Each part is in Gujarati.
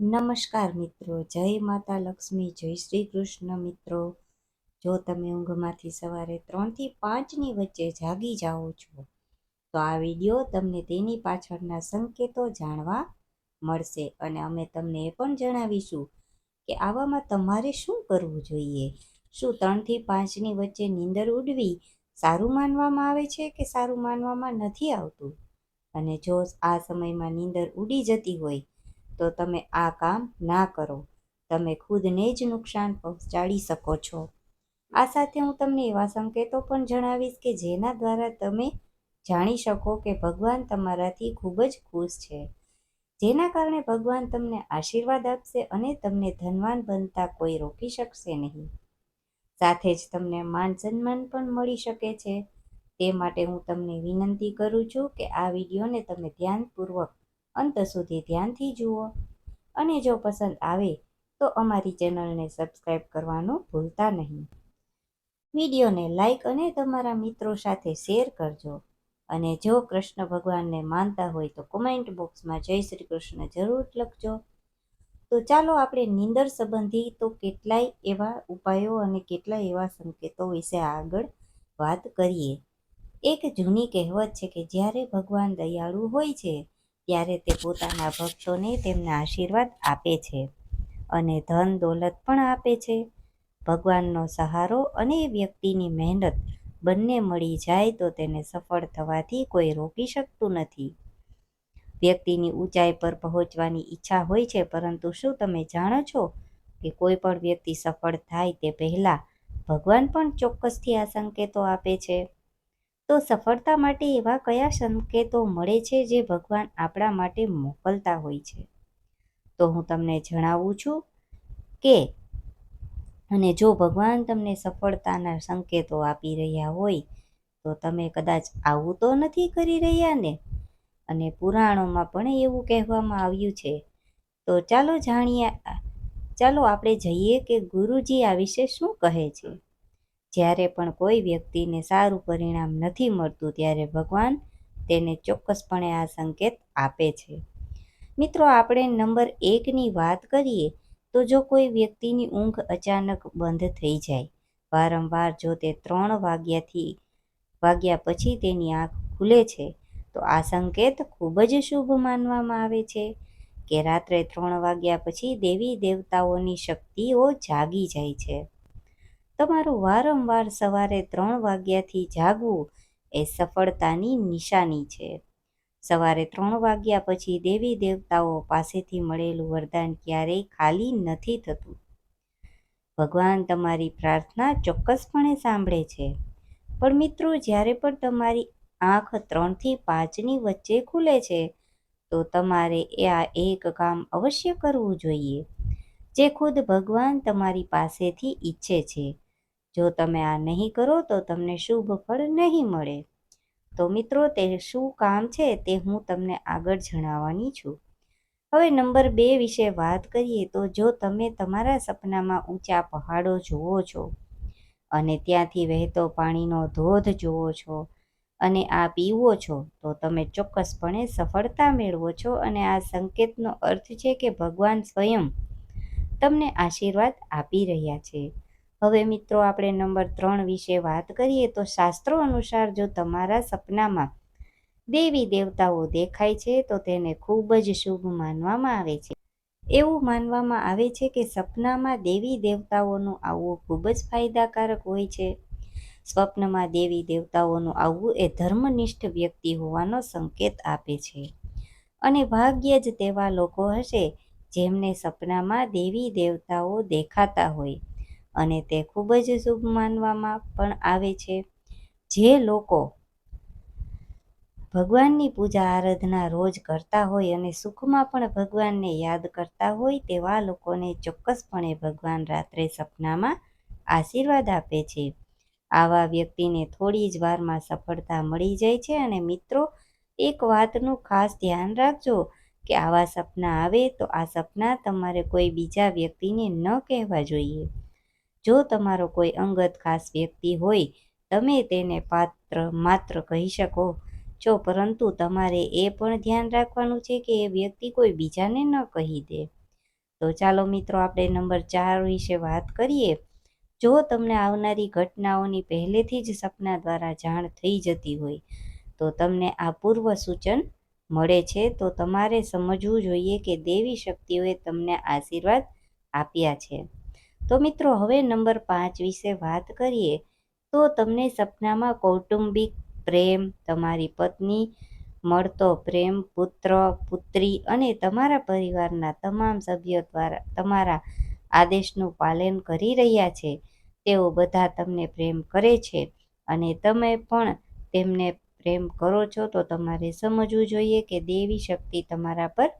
નમસ્કાર મિત્રો, જય માતા લક્ષ્મી, જય શ્રી કૃષ્ણ મિત્રો. જો તમે ઊંઘમાંથી સવારે ત્રણથી પાંચની વચ્ચે જાગી જાઓ છો, તો આ વીડિયો તમને તેની પાછળના સંકેતો જાણવા મળશે અને અમે તમને એ પણ જણાવીશું કે આવામાં તમારે શું કરવું જોઈએ. શું ત્રણથી પાંચની વચ્ચે નીંદર ઉડવી સારું માનવામાં આવે છે કે સારું માનવામાં નથી આવતું? અને જો આ સમયમાં નીંદર ઉડી જતી હોય તો તમે આ કામ ના કરો. તમે ખુદને જ નુકસાન પહોંચાડી શકો છો. આ સાથે હું તમને એવા સંકેતો પણ જણાવીશ કે જેના દ્વારા તમે જાણી શકો કે ભગવાન તમારાથી ખૂબ જ ખુશ છે. જેના કારણે ભગવાન તમને આશીર્વાદ આપશે અને તમને ધનવાન બનતા કોઈ રોકી શકશે નહીં. સાથે જ તમને માન સન્માન પણ મળી શકે છે. તે માટે હું તમને વિનંતી કરું છું કે આ વિડીયોને તમે ધ્યાનપૂર્વક અંત સુધી ધ્યાનથી જુઓ. અને જો પસંદ આવે, તો અમારી ચેનલને સબસ્ક્રાઈબ કરવાનું ભૂલતા નહીં. વિડીયોને લાઈક અને તમારા મિત્રો સાથે શેર કરજો. અને જો કૃષ્ણ ભગવાનને માનતા હોય, તો કોમેન્ટ બોક્સમાં જય શ્રી કૃષ્ણ જરૂર લખજો. તો ચાલો આપણે નીંદર સંબંધી તો કેટલાય એવા ઉપાયો અને કેટલાય એવા સંકેતો વિશે આગળ વાત કરીએ. એક જૂની કહેવત છે કે, જ્યારે ભગવાન દયાળુ હોય છે ત્યારે તે પોતાના ભક્તોને તેમના આશીર્વાદ આપે છે અને ધન દોલત પણ આપે છે. ભગવાનનો સહારો અને વ્યક્તિની મહેનત બંને મળી જાય તો તેને સફળ થવાથી કોઈ રોકી શકતું નથી. વ્યક્તિની ઊંચાઈ પર પહોંચવાની ઈચ્છા હોય છે, પરંતુ શું તમે જાણો છો કે કોઈ પણ વ્યક્તિ સફળ થાય તે પહેલાં ભગવાન પણ ચોક્કસથી આ સંકેતો આપે છે? તો સફળતા માટે એવા કયા સંકેતો મળે છે જે ભગવાન આપણા માટે મોકલતા હોય છે? તો હું તમને જણાવું છું કે, અને જો ભગવાન તમને સફળતાના સંકેતો આપી રહ્યા હોય, તો તમે કદાચ આવું તો નથી કરી રહ્યા ને? અને પુરાણોમાં પણ એવું કહેવામાં આવ્યું છે. તો ચાલો જાણીએ, ચાલો આપણે જઈએ કે ગુરુજી આ વિશે શું કહે છે? જ્યારે પણ કોઈ વ્યક્તિને સારું પરિણામ નથી મળતું ત્યારે ભગવાન તેને ચોક્કસપણે આ સંકેત આપે છે. મિત્રો, આપણે નંબર એકની વાત કરીએ તો જો કોઈ વ્યક્તિની ઊંઘ અચાનક બંધ થઈ જાય, વારંવાર જો તે ત્રણ વાગ્યાથી વાગ્યા પછી તેની આંખ ખુલે છે, તો આ સંકેત ખૂબ જ શુભ માનવામાં આવે છે કે રાત્રે ત્રણ વાગ્યા પછી દેવી દેવતાઓની શક્તિઓ જાગી જાય છે. તમારું વારંવાર સવારે ત્રણ વાગ્યાથી જાગવું એ સફળતાની નિશાની છે. સવારે ત્રણ વાગ્યા પછી દેવી દેવતાઓ પાસેથી મળેલું વરદાન ક્યારેય ખાલી નથી થતું. ભગવાન તમારી પ્રાર્થના ચોક્કસપણે સાંભળે છે. પણ મિત્રો, જ્યારે પણ તમારી આંખ ત્રણથી પાંચની વચ્ચે ખુલે છે, તો તમારે આ એક કામ અવશ્ય કરવું જોઈએ, જે ખુદ ભગવાન તમારી પાસેથી ઈચ્છે છે. જો તમે આ નહીં કરો, તો તમને શુભ ફળ નહીં મળે. તો મિત્રો, તે શું કામ છે તે હું તમને આગળ જણાવવાની છું. હવે નંબર બે વિશે વાત કરીએ તો જો તમે તમારા સપનામાં ઊંચા પહાડો જુઓ છો અને ત્યાંથી વહેતો પાણીનો ધોધ જુઓ છો અને આ પીવો છો, તો તમે ચોક્કસપણે સફળતા મેળવો છો અને આ સંકેતનો અર્થ છે કે ભગવાન સ્વયં તમને આશીર્વાદ આપી રહ્યા છે. હવે મિત્રો, આપણે નંબર ત્રણ વિશે વાત કરીએ તો શાસ્ત્રો અનુસાર જો તમારા સપનામાં દેવી દેવતાઓ દેખાય છે, તો તેને ખૂબ જ શુભ માનવામાં આવે છે. એવું માનવામાં આવે છે કે સપનામાં દેવી દેવતાઓનું આવવું ખૂબ જ ફાયદાકારક હોય છે. સ્વપ્નમાં દેવી દેવતાઓનું આવવું એ ધર્મનિષ્ઠ વ્યક્તિ હોવાનો સંકેત આપે છે. અને ભાગ્ય જ તેવા લોકો હશે જેમને સપનામાં દેવી દેવતાઓ દેખાતા હોય. અને તે ખૂબ જ શુભ માનવામાં પણ આવે છે. જે લોકો ભગવાનની પૂજા આરાધના રોજ કરતા હોય અને સુખમાં પણ ભગવાનને યાદ કરતા હોય તેવા લોકોને ચોક્કસપણે ભગવાન રાત્રે સપનામાં આશીર્વાદ આપે છે. આવા વ્યક્તિને થોડી જ વારમાં સફળતા મળી જાય છે અને મિત્રો, એક વાતનું ખાસ ધ્યાન રાખજો કે આવા સપના આવે તો આ સપના તમારે કોઈ બીજા વ્યક્તિને ન કહેવા જોઈએ. જો તમારો કોઈ અંગત ખાસ વ્યક્તિ હોય, તમે તેને પાત્ર માત્ર કહી શકો. છો પરંતુ તમારે એ પણ ધ્યાન રાખવાનું છે કે એ વ્યક્તિ કોઈ બીજાને ન કહી દે. તો ચાલો મિત્રો, આપણે નંબર ચાર વિશે વાત કરીએ. જો તમને આવનારી ઘટનાઓની પહેલેથી જ સપના દ્વારા જાણ થઈ જતી હોય, તો તમને આ પૂર્વ સૂચન મળે છે. તો તમારે સમજવું જોઈએ કે દેવી શક્તિઓએ તમને આશીર્વાદ આપ્યા છે. તો મિત્રો, હવે નંબર પાંચ વિશે વાત કરીએ, તો તમને સપનામાં કૌટુંબિક પ્રેમ, તમારી પત્ની, મળતો પ્રેમ, પુત્ર, પુત્રી અને તમારા પરિવારના તમામ સભ્યો દ્વારા તમારા આદેશનું પાલન કરી રહ્યા છે. તેઓ બધા તમને પ્રેમ કરે છે અને તમે પણ તેમને પ્રેમ કરો છો તો તમારે સમજવું જોઈએ કે દેવી શક્તિ તમારા પર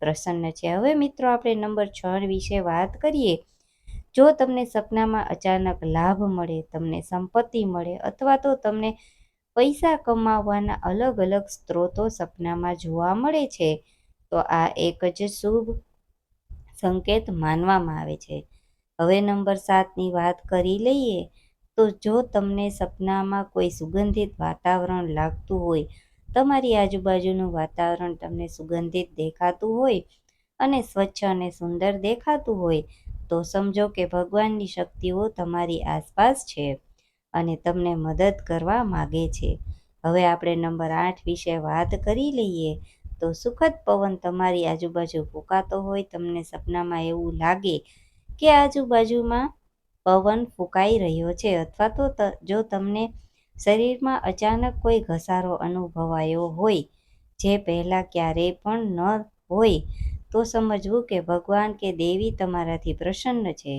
પ્રસન્ન છે. હવે મિત્રો, આપણે નંબર છ વિશે વાત કરીએ. જો તમને સપનામાં અચાનક લાભ મળે, તમને સંપત્તિ મળે અથવા તો તમને પૈસા કમાવવાના અલગ અલગ સ્ત્રોતો સપનામાં જોવા મળે છે, તો આ એક જ શુભ સંકેત માનવામાં આવે છે. હવે નંબર સાતની વાત કરી લઈએ, તો જો તમને સપનામાં કોઈ સુગંધિત વાતાવરણ લાગતું હોય, તમારી આજુબાજુનું વાતાવરણ તમને સુગંધિત દેખાતું હોય અને સ્વચ્છ અને સુંદર દેખાતું હોય તો સમજો કે ભગવાનની શક્તિઓ તમારી આસપાસ છે અને તમને મદદ કરવા માગે છે. હવે આપણે નંબર આઠ વિશે વાત કરી લઈએ તો સુખદ પવન તમારી આજુબાજુ ફૂંકાતો હોય તમને સપનામાં એવું લાગે કે આજુબાજુમાં પવન ફૂંકાઈ રહ્યો છે અથવા તો જો તમને શરીરમાં અચાનક કોઈ ઘસારો અનુભવાયો હોય, જે પહેલાં ક્યારેય પણ ન હોય તો સમજવું કે ભગવાન કે દેવી તમારાથી પ્રસન્ન છે.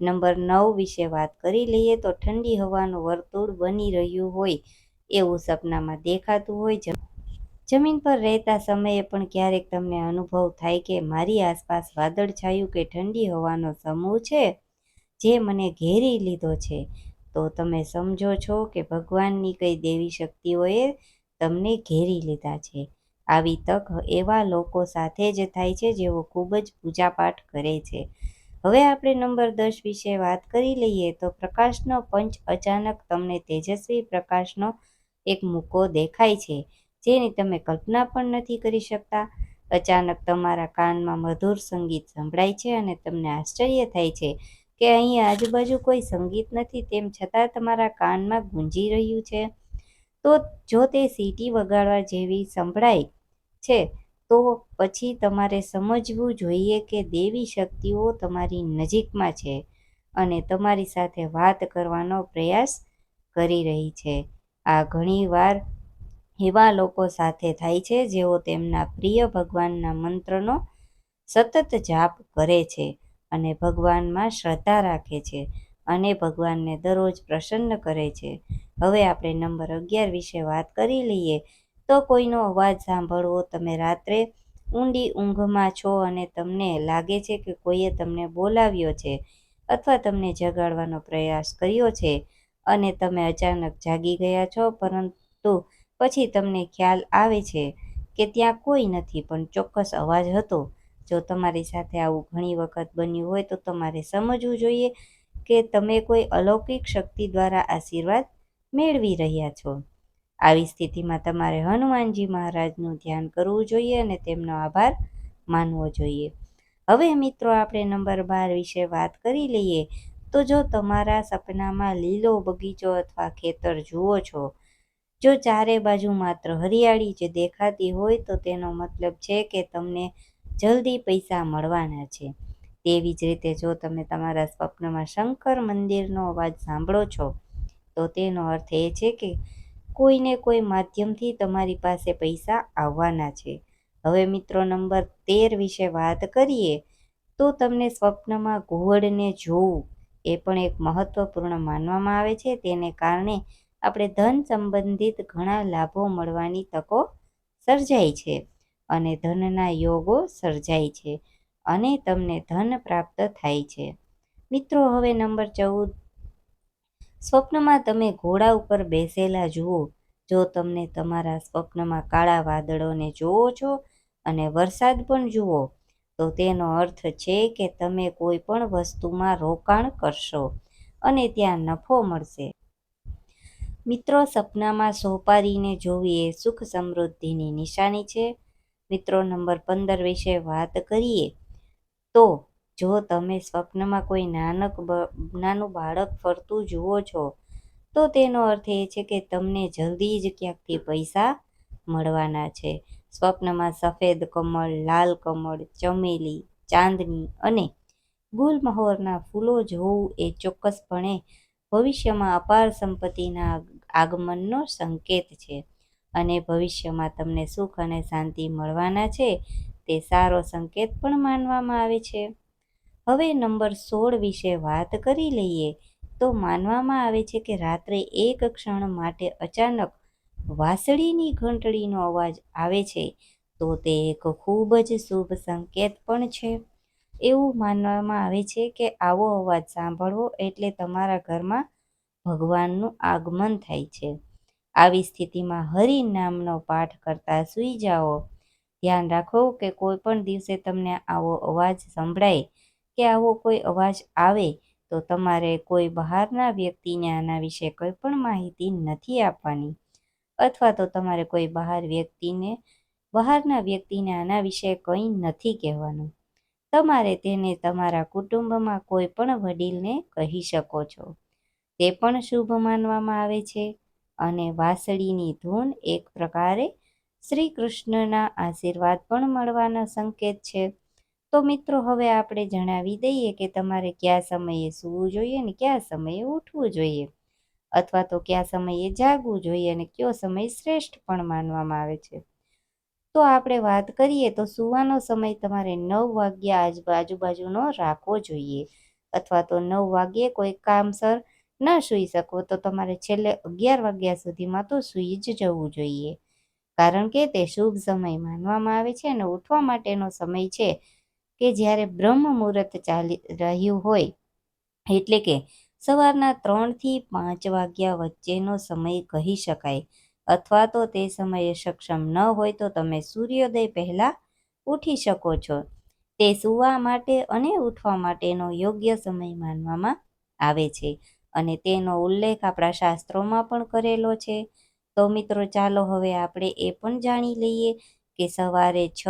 નંબર નવ વિશે વાત કરી લઈએ તો ઠંડી હવાનું વર્તુળ બની રહ્યું હોય એવું સપનામાં દેખાતું હોય જમીન પર રહેતા સમયે પણ ક્યારેક તમને અનુભવ થાય કે મારી આસપાસ વાદળછાયું કે ઠંડી હવાનો સમૂહ છે, જે મને ઘેરી લીધો છે. તો તમે સમજો છો કે ભગવાનની કઈ દેવી શક્તિઓએ તમને ઘેરી લીધા છે. આવી તક એવા લોકો સાથે જ થાય છે જેઓ ખૂબ જ પૂજાપાઠ કરે છે. હવે આપણે નંબર દસ વિશે વાત કરી લઈએ તો પ્રકાશનો પંચ અચાનક તમને તેજસ્વી પ્રકાશનો એક મૂકો દેખાય છે, જેની તમે કલ્પના પણ નથી કરી શકતા. અચાનક તમારા કાનમાં મધુર સંગીત સંભળાય છે અને તમને આશ્ચર્ય થાય છે કે અહીં આજુબાજુ કોઈ સંગીત નથી તેમ છતાં તમારા કાનમાં ગુંજી રહ્યું છે. તો જો તે સીટી વગાડવા જેવી સંભળાય છે, તો પછી તમારે સમજવું જોઈએ કે દેવી શક્તિઓ તમારી નજીકમાં છે અને તમારી સાથે વાત કરવાનો પ્રયાસ કરી રહી છે. આ ઘણીવાર એવા લોકો સાથે થાય છે, જેઓ તેમના પ્રિય ભગવાનના મંત્રનો સતત જાપ કરે છે અને ભગવાનમાં શ્રદ્ધા રાખે છે અને ભગવાનને દરરોજ પ્રસન્ન કરે છે. હવે આપણે નંબર અગિયાર વિશે વાત કરી લઈએ તો કોઈનો અવાજ સાંભળવો તમે રાત્રે ઊંડી ઊંઘમાં છો અને તમને લાગે છે કે કોઈએ તમને બોલાવ્યો છે અથવા તમને જગાડવાનો પ્રયાસ કર્યો છે અને તમે અચાનક જાગી ગયા છો, પરંતુ પછી તમને ખ્યાલ આવે છે કે ત્યાં કોઈ નથી, પણ ચોક્કસ અવાજ હતો. જો તમારી સાથે આવું ઘણી વખત બન્યું હોય તો તમારે સમજવું જોઈએ કે તમે કોઈ અલૌકિક શક્તિ દ્વારા આશીર્વાદ મેળવી રહ્યા છો. આવી સ્થિતિમાં તમારે હનુમાનજી મહારાજનું ધ્યાન કરવું જોઈએ અને તેમનો આભાર માનવો જોઈએ. હવે મિત્રો, આપણે નંબર બાર વિશે વાત કરી લઈએ તો જો તમારા સપનામાં લીલો બગીચો અથવા ખેતર જુઓ છો, જો ચારે બાજુ માત્ર હરિયાળી જે દેખાતી હોય તો તેનો મતલબ છે કે તમને જલ્દી પૈસા મળવાના છે. તેવી જ રીતે જો તમે તમારા સ્વપ્નમાં શંકર મંદિરનો અવાજ સાંભળો છો, તો તેનો અર્થ એ છે કે કોઈને કોઈ માધ્યમથી તમારી પાસે પૈસા આવવાના છે. હવે મિત્રો, નંબર તેર વિશે વાત કરીએ, તો તમને સ્વપ્નમાં ઘુવડને જોવું એ પણ એક મહત્વપૂર્ણ માનવામાં આવે છે. તેને કારણે આપણે ધન સંબંધિત ઘણા લાભો મળવાની તકો સર્જાય છે અને ધનના યોગો સર્જાય છે અને તમને ધન પ્રાપ્ત થાય છે. મિત્રો, હવે નંબર ચૌદ સ્વપ્નમાં તમે ઘોડા ઉપર બેસેલા જુઓ, જો તમને તમારા સ્વપ્નમાં કાળા વાદળોને જુઓ છો અને વરસાદ પણ જુઓ, તો તેનો અર્થ છે કે તમે કોઈ પણ વસ્તુમાં રોકાણ કરશો અને ત્યાં નફો મળશે. મિત્રો, સપનામાં સોપારીને જોવી એ સુખ સમૃદ્ધિની નિશાની છે. મિત્રો, નંબર પંદર વિશે વાત કરીએ, તો જો તમે સ્વપ્નમાં કોઈ નાનક નાનું બાળક ફરતું જુઓ છો, તો તેનો અર્થ એ છે કે તમને જલ્દી જ ક્યાંકથી પૈસા મળવાના છે. સ્વપ્નમાં સફેદ કમળ, લાલ કમળ, ચમેલી, ચાંદની અને ગુલમહોરના ફૂલો જોવું એ ચોક્કસપણે ભવિષ્યમાં અપાર સંપત્તિના આગમનનો સંકેત છે અને ભવિષ્યમાં તમને સુખ અને શાંતિ મળવાના છે, તે સારો સંકેત પણ માનવામાં આવે છે. હવે નંબર સોળ વિશે વાત કરી લઈએ, તો માનવામાં આવે છે કે રાત્રે એક ક્ષણ માટે અચાનક વાંસળીની ઘંટડીનો અવાજ આવે છે, તો તે એક ખૂબ જ શુભ સંકેત પણ છે. એવું માનવામાં આવે છે કે આવો અવાજ સાંભળવો એટલે તમારા ઘરમાં ભગવાનનું આગમન થાય છે. આવી સ્થિતિમાં હરિ નામનો પાઠ કરતા સૂઈ જાઓ. ધ્યાન રાખો કે કોઈ પણ દિવસે તમને આવો અવાજ સંભળાય કે આવો કોઈ અવાજ આવે, તો તમારે કોઈ બહારના વ્યક્તિને આના વિશે કોઈ પણ માહિતી નથી આપવાની. અથવા તો તમારે કોઈ બહાર વ્યક્તિને, બહારના વ્યક્તિને આના વિશે કંઈ નથી કહેવાનું. તમારે તેને તમારા કુટુંબમાં કોઈ પણ વડીલને કહી શકો છો. તે પણ શુભ માનવામાં આવે છે. અને વાંસળીની ધૂન એક પ્રકારે શ્રી કૃષ્ણના આશીર્વાદ પણ મળવાના સંકેત છે. તો મિત્રો, હવે આપણે જણાવી દઈએ કે તમારે કયા સમયે સૂવું જોઈએ અને કયા સમયે ઉઠવું જોઈએ? અથવા તો કયા સમયે જાગવું જોઈએ અને કયો સમય શ્રેષ્ઠ પણ માનવામાં આવે છે? તો આપણે વાત કરીએ તો સૂવાનો સમય તમારે નવ વાગ્યા આજુ આજુબાજુનો રાખવો જોઈએ. અથવા તો નવ વાગ્યે કોઈ કામસર ન સૂઈ શકો, તો તમારે છેલ્લે અગિયાર વાગ્યા સુધીમાં તો સૂઈ જ જવું જોઈએ. કારણ કે તે શુભ સમય માનવામાં આવે છે અને ઉઠવા માટેનો સમય છે કે જ્યારે બ્રહ્મ મુહૂર્ત ચાલી રહ્યું હોય, એટલે કે સવારના ત્રણથી પાંચ વાગ્યા વચ્ચેનો સમય કહી શકાય. અથવા તો તે સમયે સક્ષમ ન હોય તો તમે સૂર્યોદય પહેલાં ઉઠી શકો છો. તે સૂવા માટે અને ઉઠવા માટેનો યોગ્ય સમય માનવામાં આવે છે. અને તેનો ઉલ્લેખ આપણા શાસ્ત્રોમાં પણ કરેલો છે. તો મિત્રો, ચાલો હવે આપણે એ પણ જાણી લઈએ કે સવારે છ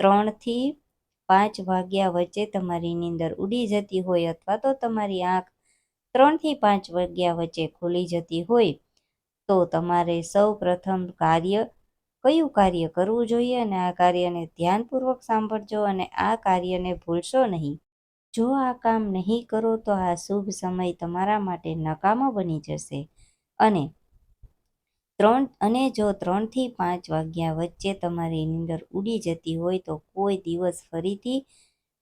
ત્રણથી પાંચ વાગ્યા વચ્ચે તમારી નીંદર ઉડી જતી હોય અથવા તો તમારી આંખ ત્રણથી પાંચ વાગ્યા વચ્ચે ખુલી જતી હોય, તો તમારે સૌ પ્રથમ કાર્ય, કયું કાર્ય કરવું જોઈએ અને આ કાર્યને ધ્યાનપૂર્વક સાંભળજો અને આ કાર્યને ભૂલશો નહીં. જો આ કામ નહીં કરો તો આ શુભ સમય તમારા માટે નકામો બની જશે અને ત્રણ અને જો ત્રણથી પાંચ વાગ્યા વચ્ચે તમારી નીંદર ઉડી જતી હોય તો કોઈ દિવસ ફરીથી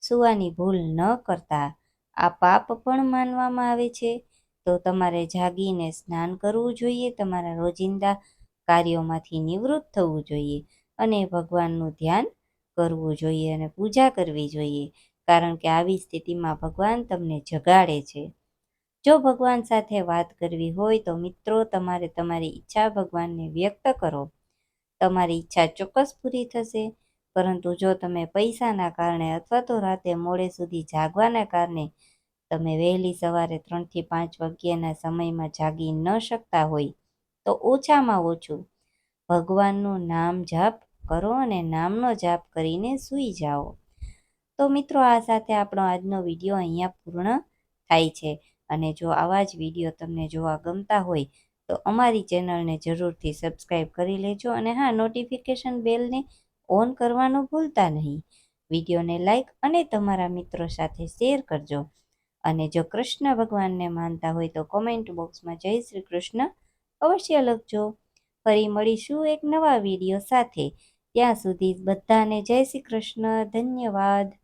સૂવાની ભૂલ ન કરતા. આ પાપ પણ માનવામાં આવે છે. તો તમારે જાગીને સ્નાન કરવું જોઈએ. તમારા રોજિંદા કાર્યોમાંથી નિવૃત્ત થવું જોઈએ અને ભગવાનનું ધ્યાન કરવું જોઈએ અને પૂજા કરવી જોઈએ. કારણ કે આવી સ્થિતિમાં ભગવાન તમને જગાડે છે. જો ભગવાન સાથે વાત કરવી હોય તો મિત્રો, તમારે તમારી ઈચ્છા ભગવાનને વ્યક્ત કરો. તમારી ઈચ્છા ચોક્કસ પૂરી થશે. પરંતુ જો તમે પૈસાના કારણે અથવા તો રાતે મોડે સુધી જાગવાના કારણે તમે વહેલી સવારે ત્રણથી પાંચ વાગ્યાના સમયમાં જાગી ન શકતા હોય, તો ઓછામાં ઓછું ભગવાનનું નામ જાપ કરો અને નામનો જાપ કરીને સૂઈ જાઓ. તો મિત્રો, આ સાથે આપણો આજનો વીડિયો અહીંયા પૂર્ણ થાય છે. અને જો આવા જ વીડિયો તમને જોવા ગમતા હોય, તો અમારી ચેનલને જરૂરથી સબસ્ક્રાઈબ કરી લેજો અને હા, નોટિફિકેશન બેલને ઓન કરવાનું ભૂલતા નહીં. વિડીયોને લાઈક અને તમારા મિત્રો સાથે શેર કરજો. અને જો કૃષ્ણ ભગવાનને માનતા હોય, તો કોમેન્ટ બોક્સમાં જય શ્રી કૃષ્ણ અવશ્ય લખજો. ફરી મળીશું એક નવા વીડિયો સાથે. ત્યાં સુધી બધાને જય શ્રી કૃષ્ણ. ધન્યવાદ.